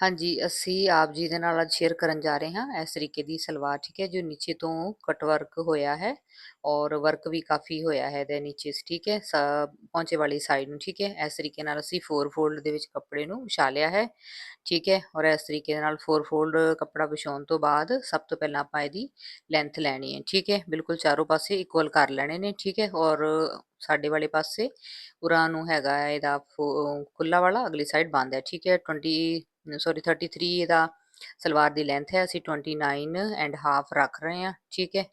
ਹਾਂਜੀ, ਅਸੀਂ ਆਪ ਜੀ ਦੇ ਨਾਲ ਅੱਜ ਸ਼ੇਅਰ ਕਰਨ ਜਾ ਰਹੇ ਹਾਂ ਇਸ ਤਰੀਕੇ ਦੀ ਸਲਵਾਰ ਠੀਕ ਹੈ ਜੋ ਨੀਚੇ ਤੋਂ ਕਟ ਵਰਕ ਹੋਇਆ ਹੈ ਔਰ ਵਰਕ ਵੀ ਕਾਫੀ ਹੋਇਆ ਹੈ ਇਹਦੇ ਨੀਚੇ ਸ ਠੀਕ ਹੈ ਸ ਪਹੁੰਚੇ ਵਾਲੀ ਸਾਈਡ ਨੂੰ ਠੀਕ ਹੈ ਇਸ ਤਰੀਕੇ ਨਾਲ ਅਸੀਂ ਫੋਰ ਫੋਲਡ ਦੇ ਵਿੱਚ ਕੱਪੜੇ ਨੂੰ ਵਿਛਾ ਲਿਆ ਹੈ ਠੀਕ ਹੈ ਔਰ ਇਸ ਤਰੀਕੇ ਦੇ ਨਾਲ ਫੋਰ ਫੋਲਡ ਕੱਪੜਾ ਵਿਛਾਉਣ ਤੋਂ ਬਾਅਦ ਸਭ ਤੋਂ ਪਹਿਲਾਂ ਆਪਾਂ ਇਹਦੀ ਲੈਂਥ ਲੈਣੀ ਹੈ ਠੀਕ ਹੈ ਬਿਲਕੁਲ ਚਾਰੋਂ ਪਾਸੇ ਇਕੁਅਲ ਕਰ ਲੈਣੇ ਨੇ ਠੀਕ ਹੈ ਔਰ ਸਾਡੇ ਵਾਲੇ ਪਾਸੇ ਉਰਾਂ ਨੂੰ ਹੈਗਾ ਹੈ ਇਹਦਾ ਖੁੱਲਾ ਵਾਲਾ ਅਗਲੀ ਸਾਈਡ ਬੰਦ ਹੈ ਠੀਕ ਹੈ 20 ਸੌਰੀ 33 ਇਹਦਾ ਸਲਵਾਰ ਦੀ ਲੈਂਥ ਹੈ, ਅਸੀਂ 29 ਐਂਡ ਹਾਫ ਰੱਖ ਰਹੇ ਹਾਂ, ਠੀਕ ਹੈ?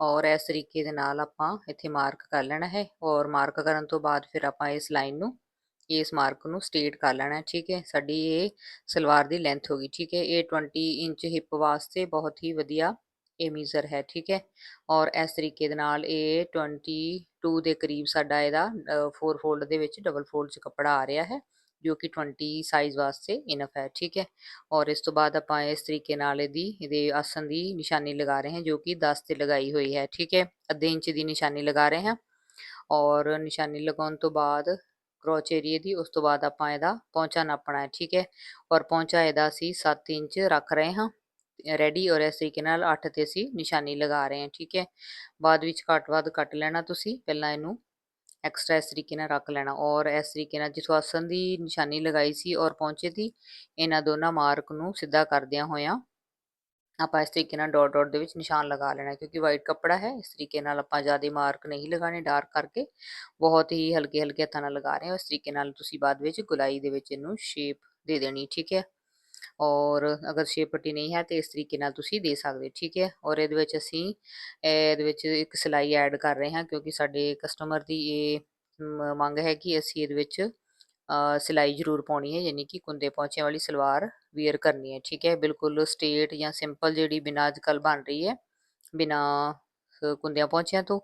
ਔਰ ਇਸ ਤਰੀਕੇ ਦੇ ਨਾਲ ਆਪਾਂ ਇੱਥੇ ਮਾਰਕ ਕਰ ਲੈਣਾ ਹੈ ਔਰ ਮਾਰਕ ਕਰਨ ਤੋਂ ਬਾਅਦ ਫਿਰ ਆਪਾਂ ਇਸ ਲਾਈਨ ਨੂੰ, ਇਸ ਮਾਰਕ ਨੂੰ ਸਟੇਟ ਕਰ ਲੈਣਾ, ਠੀਕ ਹੈ? ਸਾਡੀ ਇਹ ਸਲਵਾਰ ਦੀ ਲੈਂਥ ਹੋ ਗਈ, ਠੀਕ ਹੈ? ਇਹ 20 ਇੰਚ ਹਿੱਪ ਵਾਸਤੇ ਬਹੁਤ ਹੀ ਵਧੀਆ ਇਹ ਮੀਜ਼ਰ ਹੈ, ਠੀਕ ਹੈ? ਔਰ ਇਸ ਤਰੀਕੇ ਦੇ ਨਾਲ ਇਹ 22 ਦੇ ਕਰੀਬ ਸਾਡਾ ਇਹਦਾ 4 ਫੋਲਡ ਦੇ ਵਿੱਚ ਡਬਲ ਫੋਲਡ 'ਚ ਕੱਪੜਾ ਆ ਰਿਹਾ ਹੈ ਜੋ ਕਿ 20 ਸਾਈਜ਼ ਵਾਸਤੇ ਇਨਫ ਹੈ, ਠੀਕ ਹੈ। ਔਰ ਇਸ ਤੋਂ ਬਾਅਦ ਆਪਾਂ ਇਸ ਤਰੀਕੇ ਨਾਲ ਇਹਦੀ, ਇਹਦੇ ਆਸਨ ਦੀ ਨਿਸ਼ਾਨੀ ਲਗਾ ਰਹੇ ਹਾਂ, ਜੋ ਕਿ 10 ਤੇ ਲਗਾਈ ਹੋਈ ਹੈ, ਠੀਕ ਹੈ। ਅੱਧੇ ਇੰਚ ਦੀ ਨਿਸ਼ਾਨੀ ਲਗਾ ਰਹੇ ਹਾਂ। ਔਰ ਨਿਸ਼ਾਨੀ ਲਗਾਉਣ ਤੋਂ ਬਾਅਦ ਕਰੋਚ ਏਰੀਏ ਦੀ, ਉਸ ਤੋਂ ਬਾਅਦ ਆਪਾਂ ਇਹਦਾ ਪਹੁੰਚਾ ਨਾਪਣਾ ਹੈ, ਠੀਕ ਹੈ। ਔਰ ਪਹੁੰਚਾ ਇਹਦਾ ਅਸੀਂ 7 ਇੰਚ ਰੱਖ ਰਹੇ ਹਾਂ। ਰੈਡੀ ਔਰ ਇਸ ਤਰੀਕੇ ਨਾਲ 8 ਤੇ ਅਸੀਂ ਨਿਸ਼ਾਨੀ ਲਗਾ ਰਹੇ ਹਾਂ, ਠੀਕ ਹੈ। ਬਾਅਦ ਵਿੱਚ ਘੱਟ ਵੱਧ ਕੱਟ ਲੈਣਾ ਤੁਸੀਂ, ਪਹਿਲਾਂ ਇਹਨੂੰ ਐਕਸਟਰਾ ਇਸ ਤਰੀਕੇ ਨਾਲ ਰੱਖ ਲੈਣਾ ਔਰ ਇਸ ਤਰੀਕੇ ਨਾਲ ਜਿੱਥੋਂ ਆਸਨ ਦੀ ਨਿਸ਼ਾਨੀ ਲਗਾਈ ਸੀ ਔਰ ਪਹੁੰਚੇ ਦੀ ਇਹਨਾਂ ਦੋਨਾਂ ਮਾਰਕ ਨੂੰ ਸਿੱਧਾ ਕਰਦਿਆਂ ਹੋਇਆਂ ਆਪਾਂ ਇਸ ਤਰੀਕੇ ਨਾਲ ਡਾਟ ਡਾਟ ਦੇ ਵਿੱਚ ਨਿਸ਼ਾਨ ਲਗਾ ਲੈਣਾ ਕਿਉਂਕਿ ਵਾਈਟ ਕੱਪੜਾ ਹੈ, ਇਸ ਤਰੀਕੇ ਨਾਲ ਆਪਾਂ ਜ਼ਿਆਦਾ ਮਾਰਕ ਨਹੀਂ ਲਗਾਣੇ ਡਾਰਕ ਕਰਕੇ, ਬਹੁਤ ਹੀ ਹਲਕੇ ਹਲਕੇ ਹੱਥਾਂ ਨਾਲ ਲਗਾ ਰਹੇ ਹਾਂ, ਇਸ ਤਰੀਕੇ ਨਾਲ ਤੁਸੀਂ ਬਾਅਦ ਵਿੱਚ ਗੁਲਾਈ ਦੇ ਵਿੱਚ ਇਹਨੂੰ ਸ਼ੇਪ ਦੇ ਦੇਣੀ, ਠੀਕ ਹੈ। ਔਰ ਅਗਰ ਛੇ ਪੱਟੀ ਨਹੀਂ ਹੈ, ਤੇ ਇਸ ਤਰੀਕੇ ਨਾਲ ਤੁਸੀਂ ਦੇ ਸਕਦੇ ਹੋ, ਠੀਕ ਹੈ? ਔਰ ਇਹਦੇ ਵਿੱਚ ਅਸੀਂ ਇਹਦੇ ਵਿੱਚ ਇੱਕ ਸਿਲਾਈ ਐਡ ਕਰ ਰਹੇ ਹਾਂ, ਕਿਉਂਕਿ ਸਾਡੇ ਕਸਟਮਰ ਦੀ ਇਹ ਮੰਗ ਹੈ ਕਿ ਅਸੀਂ ਇਹਦੇ ਵਿੱਚ ਸਿਲਾਈ ਜ਼ਰੂਰ ਪਾਉਣੀ ਹੈ, ਯਾਨੀ ਕਿ ਕੁੰਦੇ ਪਹੁੰਚਿਆਂ ਵਾਲੀ ਸਲਵਾਰ ਵੇਅਰ ਕਰਨੀ ਹੈ, ਠੀਕ ਹੈ? ਬਿਲਕੁਲ ਸਟੇਟ ਜਾਂ ਸਿੰਪਲ ਜਿਹੜੀ ਬਿਨਾਂ ਅੱਜ ਕੱਲ ਬਣ ਰਹੀ ਹੈ, ਬਿਨਾਂ ਕੁੰਦਿਆਂ ਪਹੁੰਚਿਆਂ ਤੋਂ,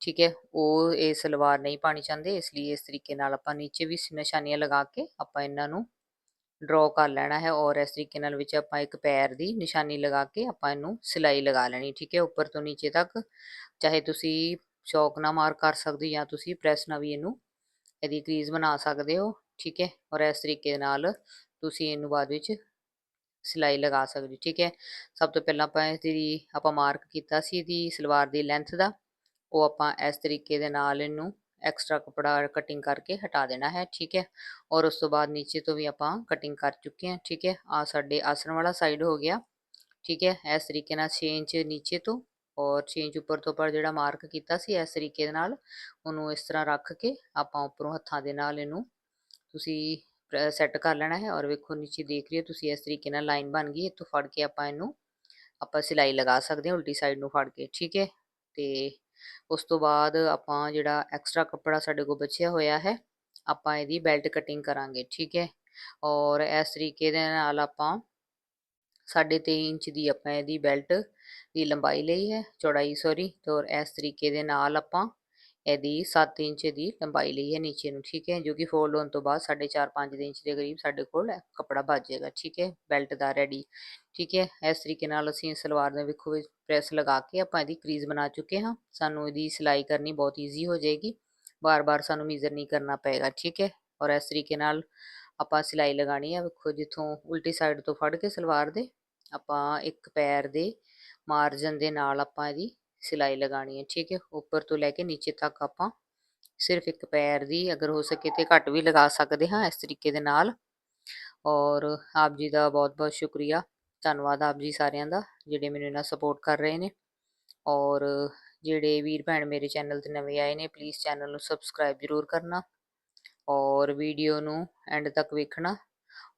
ਠੀਕ ਹੈ? ਉਹ ਇਹ ਸਲਵਾਰ ਨਹੀਂ ਪਾਣੀ ਚਾਹੁੰਦੇ, ਇਸ ਲਈ ਇਸ ਤਰੀਕੇ ਨਾਲ ਆਪਾਂ ਨੀਚੇ ਵੀ ਨਿਸ਼ਾਨੀਆਂ ਲਗਾ ਕੇ ਆਪਾਂ ਇਹਨਾਂ ਨੂੰ ਡਰਾ ਕਰ ਲੈਣਾ ਹੈ ਔਰ ਇਸ ਤਰੀਕੇ ਨਾਲ ਵਿੱਚ ਆਪਾਂ ਇੱਕ ਪੈਰ ਦੀ ਨਿਸ਼ਾਨੀ ਲਗਾ ਕੇ ਆਪਾਂ ਇਹਨੂੰ ਸਿਲਾਈ ਲਗਾ ਲੈਣੀ, ਠੀਕ ਹੈ? ਉੱਪਰ ਤੋਂ ਨੀਚੇ ਤੱਕ, ਚਾਹੇ ਤੁਸੀਂ ਸ਼ੌਕ ਨਾਲ ਮਾਰ ਕਰ ਸਕਦੇ ਜਾਂ ਤੁਸੀਂ ਪ੍ਰੈਸ ਨਾਲ ਵੀ ਇਹਨੂੰ ਇਹਦੀ ਕਰੀਜ਼ ਬਣਾ ਸਕਦੇ ਹੋ, ਠੀਕ ਹੈ? ਔਰ ਇਸ ਤਰੀਕੇ ਨਾਲ ਤੁਸੀਂ ਇਹਨੂੰ ਬਾਅਦ ਵਿੱਚ ਸਿਲਾਈ ਲਗਾ ਸਕਦੇ ਠੀਕ ਹੈ? ਸਭ ਤੋਂ ਪਹਿਲਾਂ ਆਪਾਂ ਇਹਦੀ ਆਪਾਂ ਮਾਰਕ ਕੀਤਾ ਸੀ ਇਹਦੀ ਸਲਵਾਰ ਦੀ ਲੈਂਥ ਦਾ, ਉਹ ਆਪਾਂ ਇਸ ਤਰੀਕੇ ਦੇ ਨਾਲ ਇਹਨੂੰ ਐਕਸਟਰਾ ਕਪੜਾ ਕਟਿੰਗ ਕਰਕੇ ਹਟਾ ਦੇਣਾ ਹੈ, ਠੀਕ ਹੈ? ਔਰ ਉਸ ਤੋਂ ਬਾਅਦ ਨੀਚੇ ਤੋਂ ਵੀ ਆਪਾਂ ਕਟਿੰਗ ਕਰ ਚੁੱਕੇ ਹਾਂ, ਠੀਕ ਹੈ? ਆ ਸਾਡੇ ਆਸਣ ਵਾਲਾ ਸਾਈਡ ਹੋ ਗਿਆ, ਠੀਕ ਹੈ? ਇਸ ਤਰੀਕੇ ਨਾਲ 6 ਇੰਚ ਨੀਚੇ ਤੋਂ ਔਰ 6 ਇੰਚ ਉੱਪਰ ਤੋਂ ਪਰ ਜਿਹੜਾ ਮਾਰਕ ਕੀਤਾ ਸੀ, ਇਸ ਤਰੀਕੇ ਦੇ ਨਾਲ ਉਹਨੂੰ ਇਸ ਤਰ੍ਹਾਂ ਰੱਖ ਕੇ ਆਪਾਂ ਉੱਪਰੋਂ ਹੱਥਾਂ ਦੇ ਨਾਲ ਇਹਨੂੰ ਤੁਸੀਂ ਸੈੱਟ ਕਰ ਲੈਣਾ ਹੈ ਔਰ ਵੇਖੋ ਨੀਚੇ ਦੇਖ ਰਹੇ ਹੋ ਤੁਸੀਂ ਇਸ ਤਰੀਕੇ ਨਾਲ ਲਾਈਨ ਬਣ ਗਈ, ਇੱਥੋਂ ਫੜ ਕੇ ਆਪਾਂ ਇਹਨੂੰ ਆਪਾਂ ਸਿਲਾਈ ਲਗਾ ਸਕਦੇ ਹਾਂ, ਉਲਟੀ ਸਾਈਡ ਨੂੰ ਫੜ ਕੇ, ਠੀਕ ਹੈ? ਤੇ ਉਸ ਤੋਂ ਬਾਅਦ ਆਪਾਂ ਜਿਹੜਾ ਐਕਸਟਰਾ ਕੱਪੜਾ ਸਾਡੇ ਕੋਲ ਬਚਿਆ ਹੋਇਆ ਹੈ, ਆਪਾਂ ਇਹਦੀ ਬੈਲਟ ਕਟਿੰਗ ਕਰਾਂਗੇ, ਠੀਕ ਹੈ? ਔਰ ਇਸ ਤਰੀਕੇ ਦੇ ਨਾਲ ਆਪਾਂ 3.5 ਇੰਚ ਦੀ ਆਪਾਂ ਇਹਦੀ ਬੈਲਟ ਦੀ ਲੰਬਾਈ ਲਈ ਹੈ, ਚੌੜਾਈ ਸੌਰੀ ਤੇ ਔਰ ਇਸ ਤਰੀਕੇ ਦੇ ਨਾਲ ਆਪਾਂ ਇਹਦੀ 7 ਇੰਚ ਦੀ ਲੰਬਾਈ ਲਈ ਹੈ ਨੀਚੇ ਨੂੰ, ਠੀਕ ਹੈ? ਜੋ ਕਿ ਫੋਲਡ ਹੋਣ ਤੋਂ ਬਾਅਦ 4.5 5 ਇੰਚ ਦੇ ਕਰੀਬ ਸਾਡੇ ਕੋਲ ਕੱਪੜਾ ਬਚ ਜਾਏਗਾ, ਠੀਕ ਹੈ? ਬੈਲਟ ਦਾ ਰੈਡੀ ਠੀਕ ਹੈ? ਇਸ ਤਰੀਕੇ ਨਾਲ ਅਸੀਂ ਸਲਵਾਰ ਦੇ ਵੇਖੋ ਪ੍ਰੈਸ ਲਗਾ ਕੇ ਆਪਾਂ ਇਹਦੀ ਕਰੀਜ਼ ਬਣਾ ਚੁੱਕੇ ਹਾਂ। ਸਾਨੂੰ ਇਹਦੀ ਸਿਲਾਈ ਕਰਨੀ ਬਹੁਤ ਈਜ਼ੀ ਹੋ ਜਾਏਗੀ। ਬਾਰ-ਬਾਰ ਸਾਨੂੰ ਮੇਜ਼ਰ ਨਹੀਂ ਕਰਨਾ ਪਏਗਾ, ਠੀਕ ਹੈ? ਔਰ ਇਸ ਤਰੀਕੇ ਨਾਲ ਆਪਾਂ ਸਿਲਾਈ ਲਗਾਣੀ ਹੈ। ਵੇਖੋ ਜਿੱਥੋਂ ਉਲਟੀ ਸਾਈਡ ਤੋਂ ਫੜ ਕੇ ਸਲਵਾਰ ਦੇ ਆਪਾਂ ਇੱਕ ਪੈਰ ਦੇ ਮਾਰਜਨ ਦੇ ਨਾਲ ਆਪਾਂ ਇਹਦੀ ਸਿਲਾਈ ਲਗਾਣੀ ਹੈ, ਠੀਕ ਹੈ? ਉੱਪਰ ਤੋਂ ਲੈ ਕੇ ਨੀਚੇ ਤੱਕ ਆਪਾਂ ਸਿਰਫ ਇੱਕ ਪੈਰ ਦੀ, ਅਗਰ ਹੋ ਸਕੇ ਤੇ ਘੱਟ ਵੀ ਲਗਾ ਸਕਦੇ ਹਾਂ ਇਸ ਤਰੀਕੇ ਦੇ ਨਾਲ। ਔਰ ਆਪ ਜੀ ਦਾ ਬਹੁਤ ਬਹੁਤ ਸ਼ੁਕਰੀਆ। ਧੰਨਵਾਦ ਆਪ ਜੀ ਸਾਰਿਆਂ ਦਾ, ਜਿਹੜੇ ਮੈਨੂੰ ਇਹਨਾਂ ਸਪੋਰਟ ਕਰ ਰਹੇ ਨੇ। ਔਰ ਜਿਹੜੇ ਵੀਰ ਭੈਣ ਮੇਰੇ ਚੈਨਲ ਤੇ ਨਵੇਂ ਆਏ ਨੇ ਪਲੀਜ਼ ਚੈਨਲ ਨੂੰ ਸਬਸਕ੍ਰਾਈਬ ਜ਼ਰੂਰ ਕਰਨਾ। ਔਰ ਵੀਡੀਓ ਨੂੰ ਐਂਡ ਤੱਕ ਵੇਖਣਾ।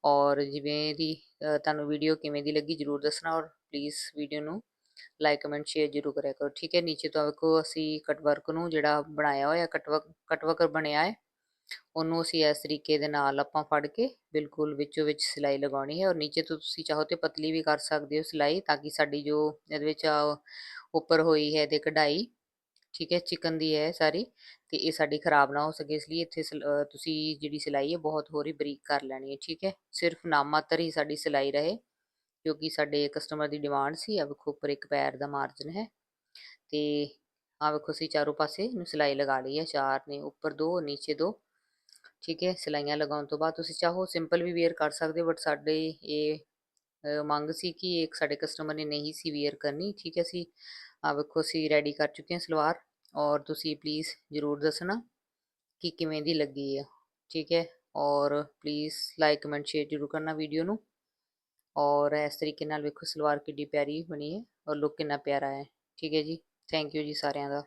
ਔਰ ਜਿਵੇਂ ਦੀ ਤੁਹਾਨੂੰ ਵੀਡੀਓ ਕਿਵੇਂ ਦੀ ਲੱਗੀ ਜ਼ਰੂਰ ਦੱਸਣਾ। ਔਰ ਪਲੀਜ਼ ਵੀਡੀਓ ਨੂੰ ਲਾਈਕ ਕਮੈਂਟ ਸ਼ੇਅਰ ਜ਼ਰੂਰ ਕਰਿਆ ਕਰੋ। ਠੀਕ ਹੈ, ਨੀਚੇ ਤੋਂ ਵੇਖੋ ਅਸੀਂ ਕਟਵਰਕ ਨੂੰ ਜਿਹੜਾ ਬਣਾਇਆ ਹੋਇਆ ਕਟਵਰਕ ਵਰਕ ਬਣਿਆ ਹੈ, ਉਹਨੂੰ ਅਸੀਂ ਇਸ ਤਰੀਕੇ ਦੇ ਨਾਲ ਆਪਾਂ ਫੜ ਕੇ ਬਿਲਕੁਲ ਵਿੱਚੋਂ ਵਿੱਚ ਸਿਲਾਈ ਲਗਾਉਣੀ ਹੈ। ਔਰ ਨੀਚੇ ਤੋਂ ਤੁਸੀਂ ਚਾਹੋ ਤੇ ਪਤਲੀ ਵੀ ਕਰ ਸਕਦੇ ਹੋ ਸਿਲਾਈ, ਤਾਂ ਕਿ ਸਾਡੀ ਜੋ ਇਹਦੇ ਵਿੱਚ ਉੱਪਰ ਹੋਈ ਹੈ ਤੇ ਕਢਾਈ, ਠੀਕ ਹੈ, ਚਿਕਨ ਦੀ ਹੈ ਸਾਰੀ, ਤੇ ਇਹ ਸਾਡੀ ਖਰਾਬ ਨਾ ਹੋ ਸਕੇ। ਇਸ ਲਈ ਇੱਥੇ ਤੁਸੀਂ ਜਿਹੜੀ ਸਿਲਾਈ ਹੈ, ਬਹੁਤ ਹੋਰ ਹੀ ਬਰੀਕ ਕਰ ਲੈਣੀ ਹੈ, ਠੀਕ ਹੈ। ਸਿਰਫ ਨਾਮਾਤਰ ਹੀ ਸਾਡੀ ਸਿਲਾਈ ਰਹੇ। ਕਿਉਂਕਿ ਸਾਡੇ ਕਸਟਮਰ ਦੀ ਡਿਮਾਂਡ ਸੀ ਆ ਵੇਖੋ ਉੱਪਰ ਇੱਕ ਪੈਰ ਦਾ ਮਾਰਜਨ ਹੈ। ਤੇ ਆ ਵੇਖੋ ਅਸੀਂ ਚਾਰੋਂ ਪਾਸੇ ਨੂੰ ਸਿਲਾਈ ਲਗਾ ਲਈ ਹੈ ਚਾਰ ਨੇ ਉੱਪਰ ਦੋ, ਨੀਚੇ ਦੋ। ਠੀਕ ਹੈ, ਸਿਲਾਈਆਂ ਲਗਾਉਣ ਤੋਂ ਬਾਅਦ ਤੁਸੀਂ ਚਾਹੋ ਸਿੰਪਲ ਵੀ ਵੇਅਰ ਕਰ ਸਕਦੇ ਹੋ ਬਟ ਸਾਡੇ ਇਹ ਮੰਗ ਸੀ ਕਿ ਇੱਕ ਸਾਡੇ ਕਸਟਮਰ ਨੇ ਨਹੀਂ ਸੀ ਵੇਅਰ ਕਰਨੀ। ਠੀਕ ਹੈ, ਅਸੀਂ ਆ ਵੇਖੋ ਅਸੀਂ ਰੈਡੀ ਕਰ ਚੁੱਕੇ ਹਾਂ ਸਲਵਾਰ ਔਰ ਤੁਸੀਂ ਪਲੀਜ਼ ਜ਼ਰੂਰ ਦੱਸਣਾ ਕਿ ਕਿਵੇਂ ਦੀ ਲੱਗੀ ਆ। ਠੀਕ ਹੈ, ਔਰ ਪਲੀਜ਼ ਲਾਈਕ ਕਮੈਂਟ ਸ਼ੇਅਰ ਜ਼ਰੂਰ ਕਰਨਾ ਵੀਡੀਓ ਨੂੰ। ਔਰ ਇਸ ਤਰੀਕੇ ਨਾਲ ਵੇਖੋ, ਸਲਵਾਰ ਕਿੱਡੀ ਪਿਆਰੀ ਬਣੀ ਹੈ ਔਰ ਲੁੱਕ ਕਿੰਨਾ ਪਿਆਰਾ ਹੈ ਠੀਕ ਹੈ ਜੀ? ਥੈਂਕ ਯੂ ਜੀ ਸਾਰਿਆਂ ਦਾ।